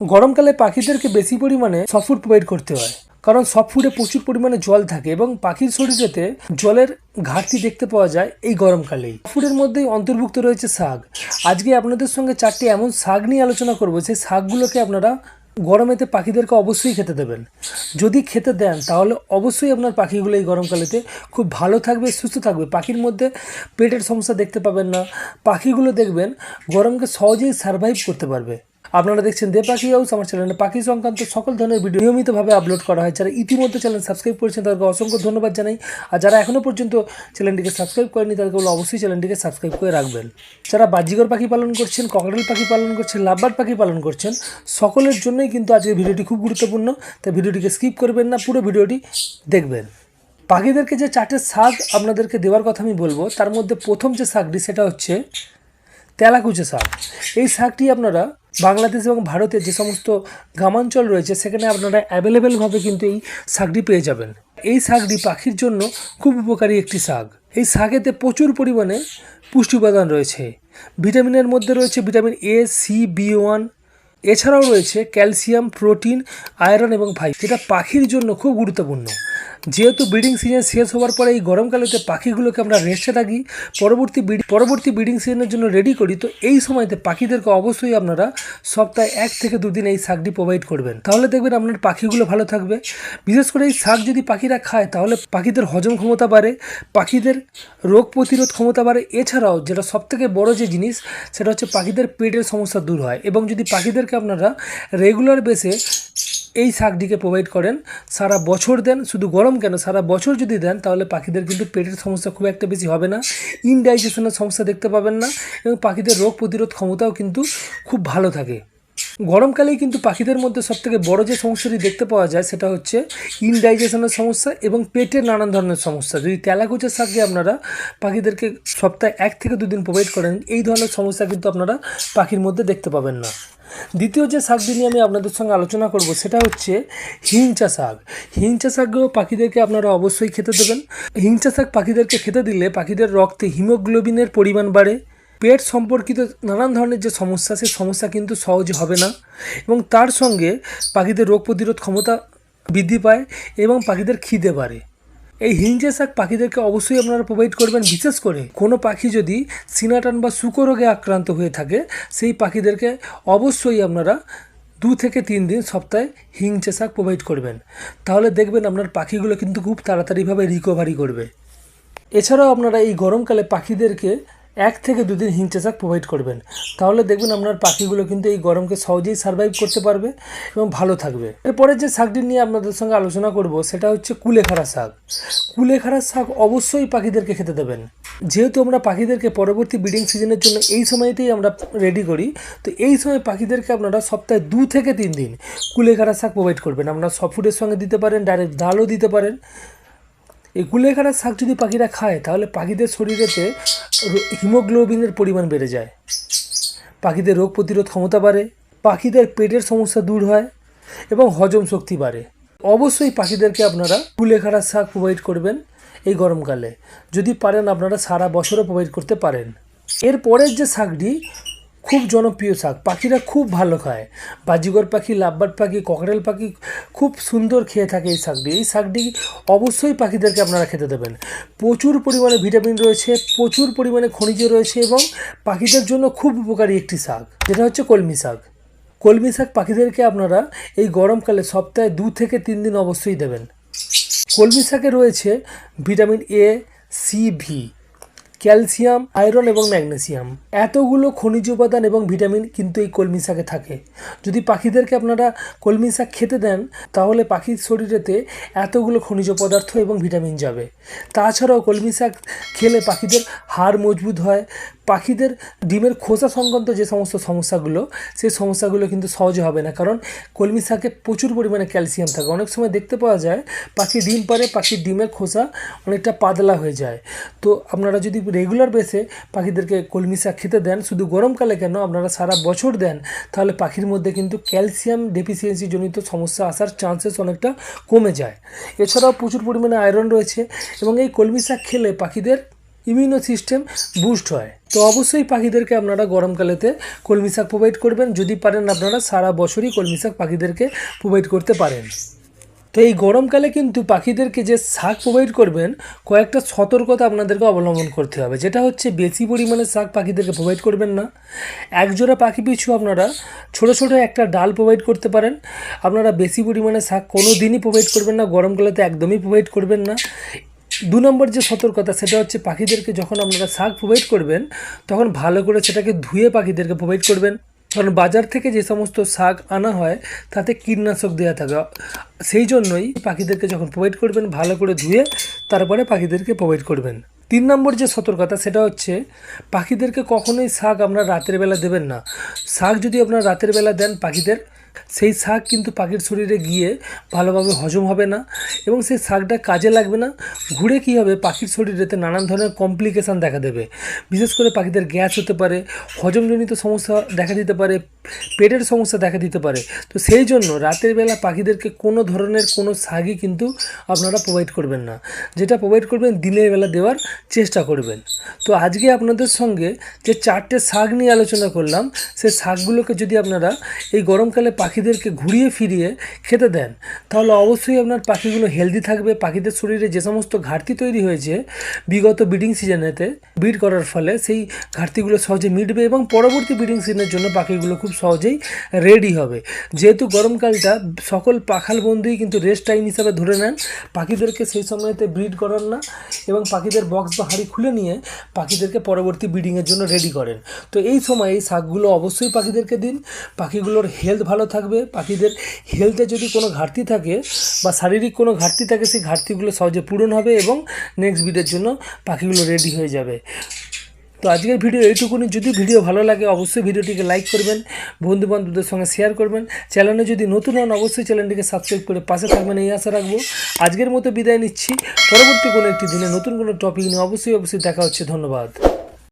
গরমকালে পাখিদেরকে বেশি পরিমাণে সফট ফুড প্রোভাইড করতে হয়। কারণ সফট ফুডে প্রচুর পরিমাণে জল থাকে এবং পাখির শরীরেতে জলের ঘাটতি দেখতে পাওয়া যায় এই গরমকালেই। ফুডের মধ্যেই অন্তর্ভুক্ত রয়েছে শাক। আজকে আপনাদের সঙ্গে চারটি এমন শাক নিয়ে আলোচনা করব, সেই শাকগুলোকে আপনারা গরমেতে পাখিদেরকে অবশ্যই খেতে দেবেন। যদি খেতে দেন, তাহলে অবশ্যই আপনার পাখিগুলো এই গরমকালেতে খুব ভালো থাকবে, সুস্থ থাকবে। পাখির মধ্যে পেটের সমস্যা দেখতে পাবেন না। পাখিগুলো দেখবেন গরমকে সহজেই সার্ভাইভ করতে পারবে। আপনারা দেখছেন দে হাউস, আমার চ্যানেলে পাখি সংক্রান্ত সকল ধরনের ভিডিও নিয়মিতভাবে আপলোড করা হয়। যারা ইতিমধ্যে চ্যানেল সাবস্ক্রাইব করেছেন, তাদেরকে অসংখ্য ধন্যবাদ জানাই। আর যারা এখনও পর্যন্ত চ্যানেলটিকে সাবস্ক্রাইব করেনি তাদেরকে বলে অবশ্যই চ্যানেলটিকে সাবস্ক্রাইব করে রাখবেন। যারা বাজিগর পাখি পালন করছেন ককটেল পাখি পালন করছেন লাভবার্ড পাখি পালন করছেন, সকলের জন্যই কিন্তু আজকে ভিডিওটি খুব গুরুত্বপূর্ণ। তাই ভিডিওটিকে স্কিপ করবেন না, পুরো ভিডিওটি দেখবেন। পাখিদেরকে যে চারটে শাক আপনাদেরকে দেওয়ার কথা আমি বলব, তার মধ্যে প্রথম যে শাকটি সেটা হচ্ছে তেলাকুচে শাক। এই শাকটি আপনারা বাংলাদেশ এবং ভারতে যে সমস্ত গ্রামাঞ্চল রয়েছে, সেখানে আপনারা অ্যাভেলেবেলভাবে কিন্তু এই শাকটি পেয়ে যাবেন। এই শাকটি পাখির জন্য খুব উপকারী একটি শাক। এই শাকেতে প্রচুর পরিমাণে পুষ্টি উপাদান রয়েছে। ভিটামিনের মধ্যে রয়েছে vitamin A C B one এছাড়াও রয়েছে ক্যালসিয়াম, প্রোটিন, আয়রন এবং ফাইবার যেটা পাখির জন্য খুব গুরুত্বপূর্ণ। যেহেতু ব্রিডিং সিজন শেষ হওয়ার পরে এই গরমকালেতে পাখিগুলোকে আমরা রেস্টে থাকি, পরবর্তী পরবর্তী ব্রিডিং সিজনের জন্য রেডি করি, তো এই সময়তে পাখিদেরকে অবশ্যই আপনারা সপ্তাহে এক থেকে দুদিন এই শাকটি প্রোভাইড করবেন। তাহলে দেখবেন আপনার পাখিগুলো ভালো থাকবে। বিশেষ করে এই শাক যদি পাখিরা খায়, তাহলে পাখিদের হজম ক্ষমতা বাড়ে, পাখিদের রোগ প্রতিরোধ ক্ষমতা বাড়ে। এছাড়াও যেটা সবথেকে বড় যে জিনিস, সেটা হচ্ছে পাখিদের পেটের সমস্যা দূর হয় এবং যদি পাখিদেরকে আপনারা রেগুলার বেসে এই শাকটিকে প্রোভাইড করেন। সারা বছর দেন, শুধু গরম কেন? সারা বছর যদি দেন, তাহলে পাখিদের কিন্তু পেটের সমস্যা খুব একটা বেশি হবে না। ইনডাইজেশনের সমস্যা দেখতে পাবেন না এবং পাখিদের রোগ প্রতিরোধ ক্ষমতাও কিন্তু খুব ভালো থাকে। গরমকালেই কিন্তু পাখিদের মধ্যে সবথেকে বড় যে সমস্যাটি দেখতে পাওয়া যায় সেটা হচ্ছে ইনডাইজেশনের সমস্যা এবং পেটের নানান ধরনের সমস্যা। যদি তেলাকুচের শাকে আপনারা পাখিদেরকে সপ্তাহে এক থেকে দুদিন প্রোভাইড করেন, এই ধরনের সমস্যা কিন্তু আপনারা পাখির মধ্যে দেখতে পাবেন না। দ্বিতীয় যে শাকটি নিয়ে আমি আপনাদের সঙ্গে আলোচনা করব সেটা হচ্ছে হিংচা শাক। হিংচা শাকও পাখিদেরকে আপনারা অবশ্যই খেতে দেবেন। হিংচা শাক পাখিদেরকে খেতে দিলে পাখিদের রক্তে হিমোগ্লোবিনের পরিমাণ বাড়ে পেট সম্পর্কিত নানান ধরনের যে সমস্যা সেই সমস্যা কিন্তু সহজে হবে না। এবং তার সঙ্গে পাখিদের রোগ প্রতিরোধ ক্ষমতা বৃদ্ধি পায় এবং পাখিদের খিদে বাড়ে। এই হিঞ্জে শাক পাখিদেরকে অবশ্যই আপনারা প্রোভাইড করবেন। বিশেষ করে কোনো পাখি যদি সিনাটান বা শুকো রোগে আক্রান্ত হয়ে থাকে, সেই পাখিদেরকে অবশ্যই আপনারা দু থেকে তিন দিন সপ্তাহে হিংচে শাক প্রোভাইড করবেন। তাহলে দেখবেন আপনার পাখিগুলো কিন্তু খুব তাড়াতাড়িভাবে রিকভারি করবে। এছাড়াও আপনারা এই গরমকালে পাখিদেরকে এক থেকে দুদিন হিংচে শাক প্রোভাইড করবেন। তাহলে দেখবেন আপনার পাখিগুলো কিন্তু এই গরমকে সহজেই সার্ভাইভ করতে পারবে এবং ভালো থাকবে। এরপরে যে শাকটি নিয়ে আপনাদের সঙ্গে আলোচনা করব, সেটা হচ্ছে কুলেখাড়া শাক। কুলেখাড়া শাক অবশ্যই পাখিদেরকে খেতে দেবেন। যেহেতু আমরা পাখিদেরকে পরবর্তী ব্রিডিং সিজনের জন্য এই সময়তেই আমরা রেডি করি, তো এই সময় পাখিদেরকে আপনারা সপ্তাহে দু থেকে তিন দিন কুলেখাড়া শাক প্রোভাইড করবেন। আপনারা সফট ফুডের সঙ্গে দিতে পারেন ডাইরেক্ট ডালও দিতে পারেন। এই কুলেখাড়ার শাক যদি পাখিরা খায়, তাহলে পাখিদের শরীরেতে হিমোগ্লোবিনের পরিমাণ বেড়ে যায়। পাখিদের রোগ প্রতিরোধ ক্ষমতা বাড়ে, পাখিদের পেটের সমস্যা দূর হয় এবং হজম শক্তি বাড়ে। অবশ্যই পাখিদেরকে আপনারা কুলেখাড়ার শাক প্রোভাইড করবেন এই গরমকালে। যদি পারেন আপনারা সারা বছরও প্রোভাইড করতে পারেন। এরপরের যে শাকটি খুব জনপ্রিয় শাক। পাখিরা খুব ভালো খায়। বাজিগর পাখি লাভবার্ড পাখি ককরেল পাখি খুব সুন্দর খেয়ে থাকে এই শাকটি। এই শাকটি অবশ্যই পাখিদেরকে আপনারা খেতে দেবেন। প্রচুর পরিমাণে ভিটামিন রয়েছে, প্রচুর পরিমাণে খনিজ রয়েছে এবং পাখিদের জন্য খুব উপকারী একটি শাক, যেটা হচ্ছে কলমি শাক। কলমি শাক পাখিদেরকে আপনারা এই গরমকালে সপ্তাহে দু থেকে তিন দিন অবশ্যই দেবেন। কলমি শাকে রয়েছে vitamin A C B calcium, iron এবং ম্যাগনেসিয়াম। এতগুলো খনিজ উপাদান এবং ভিটামিন কিন্তু এই কলমি শাকে থাকে। যদি পাখিদেরকে আপনারা কলমি শাক খেতে দেন, তাহলে পাখির শরীরেতে এতগুলো খনিজ পদার্থ এবং ভিটামিন যাবে। তাছাড়াও কলমি শাক খেলে পাখিদের হাড় মজবুত হয় পাখিদের ডিমের খোসা সংক্রান্ত যে সমস্ত সমস্যাগুলো, সেই সমস্যাগুলো কিন্তু সহজে হবে না। কারণ কলমি শাকে প্রচুর পরিমাণে ক্যালসিয়াম থাকে। অনেক সময় দেখতে পাওয়া যায়, পাখি ডিম পারে পাখির ডিমের খোসা অনেকটা পাতলা হয়ে যায়। তো আপনারা যদি রেগুলার বেসে পাখিদেরকে কলমি শাক খেতে দেন, শুধু গরমকালে কেন, আপনারা সারা বছর দেন, তাহলে পাখির মধ্যে কিন্তু ক্যালসিয়াম ডেফিসিয়েন্সি জনিত সমস্যা আসার চান্সেস অনেকটা কমে যায়। এছাড়াও প্রচুর পরিমাণে আয়রন রয়েছে এবং এই কলমি শাক খেলে পাখিদের ইমিউনো সিস্টেম বুস্ট হয়। তো অবশ্যই পাখিদেরকে আপনারা গরমকালেতে কলমি শাক প্রোভাইড করবেন। যদি পারেন আপনারা সারা বছরই কলমি শাক পাখিদেরকে প্রোভাইড করতে পারেন। তো এই গরমকালে কিন্তু পাখিদেরকে যে শাক প্রোভাইড করবেন, কয়েকটা সতর্কতা আপনাদেরকে অবলম্বন করতে হবে। যেটা হচ্ছে বেশি পরিমাণে শাক পাখিদেরকে প্রোভাইড করবেন না। একজোড়া পাখি পিছু আপনারা ছোট ছোট একটা ডাল প্রোভাইড করতে পারেন। আপনারা বেশি পরিমাণে শাক কোনো দিনই প্রোভাইড করবেন না। গরমকালেতে একদমই প্রোভাইড করবেন না। দু নম্বর যে সতর্কতা, সেটা হচ্ছে পাখিদেরকে যখন আপনারা শাক প্রোভাইড করবেন, তখন ভালো করে সেটাকে ধুয়ে পাখিদেরকে প্রোভাইড করবেন। কারণ বাজার থেকে যে সমস্ত শাক আনা হয়, তাতে কীটনাশক দেওয়া থাকে। সেই জন্যই পাখিদেরকে যখন প্রোভাইড করবেন, ভালো করে ধুয়ে তারপরে পাখিদেরকে প্রোভাইড করবেন। তিন নম্বর যে সতর্কতা, সেটা হচ্ছে পাখিদেরকে কখনোই শাক আপনার রাতের বেলা দেবেন না। শাক যদি আপনার রাতের বেলা দেন পাখিদের সেই শাক কিন্তু পাখির শরীরে গিয়ে ভালোভাবে হজম হবে না এবং সেই শাকটা কাজে লাগবে না। ঘুরে কী হবে? পাখির শরীরেতে নানান ধরনের কমপ্লিকেশান দেখা দেবে। বিশেষ করে পাখিদের গ্যাস হতে পারে, হজমজনিত সমস্যা দেখা দিতে পারে, পেটের সমস্যা দেখা দিতে পারে। তো সেই জন্য রাতের বেলা পাখিদেরকে কোনো ধরনের কোনো শাকই কিন্তু আপনারা প্রোভাইড করবেন না। যেটা প্রোভাইড করবেন, দিনের বেলা দেওয়ার চেষ্টা করবেন। তো আজকে আপনাদের সঙ্গে যে চারটে শাক নিয়ে আলোচনা করলাম সেই শাকগুলোকে যদি আপনারা এই গরমকালে পাখিদেরকে ঘুরিয়ে ফিরিয়ে খেতে দেন। তাহলে অবশ্যই আপনার পাখিগুলো হেলদি থাকবে, পাখিদের শরীরে যে সমস্ত ঘাটতি তৈরি হয়েছে, বিগত ব্রিডিং সিজনেতে ব্রিড করার ফলে সেই ঘাটতিগুলো সহজে মিটবে এবং পরবর্তী ব্রিডিং সিজনের জন্য পাখিগুলো খুব সহজেই রেডি হবে। যেহেতু গরমকালটা সকল পাখাল বন্ধুই কিন্তু রেস্ট টাইম হিসাবে ধরে নেন, পাখিদেরকে সেই সময়তে ব্রিড করান না এবং পাখিদের বক্স বা হাঁড়ি খুলে নিয়ে পাখিদেরকে পরবর্তী ব্রিডিংয়ের জন্য রেডি করেন। তো এই সময় এই শাকগুলো অবশ্যই পাখিদেরকে দিন, পাখিগুলোর হেলথ ভালো থাকবে, পাখিদের হেলথে যদি কোনো ঘাটতি থাকে বা শারীরিক কোনো ঘাটতি থাকে, সেই ঘাটতিগুলো সহজে পূরণ হবে এবং নেক্সট ব্রিডের জন্য পাখিগুলো রেডি হয়ে যাবে। তো আজকের ভিডিও এইটুকুনি। যদি ভিডিও ভালো লাগে, অবশ্যই ভিডিওটিকে লাইক করবেন বন্ধু বান্ধবদের সঙ্গে শেয়ার করবেন। চ্যানেলে যদি নতুন হন, অবশ্যই চ্যানেলটিকে সাবস্ক্রাইব করে পাশে থাকবেন, এই আশা রাখব। আজকের মতো বিদায় নিচ্ছি। পরবর্তী কোনো একটি দিনে নতুন কোনো টপিক নিয়ে অবশ্যই অবশ্যই দেখা হচ্ছে। ধন্যবাদ।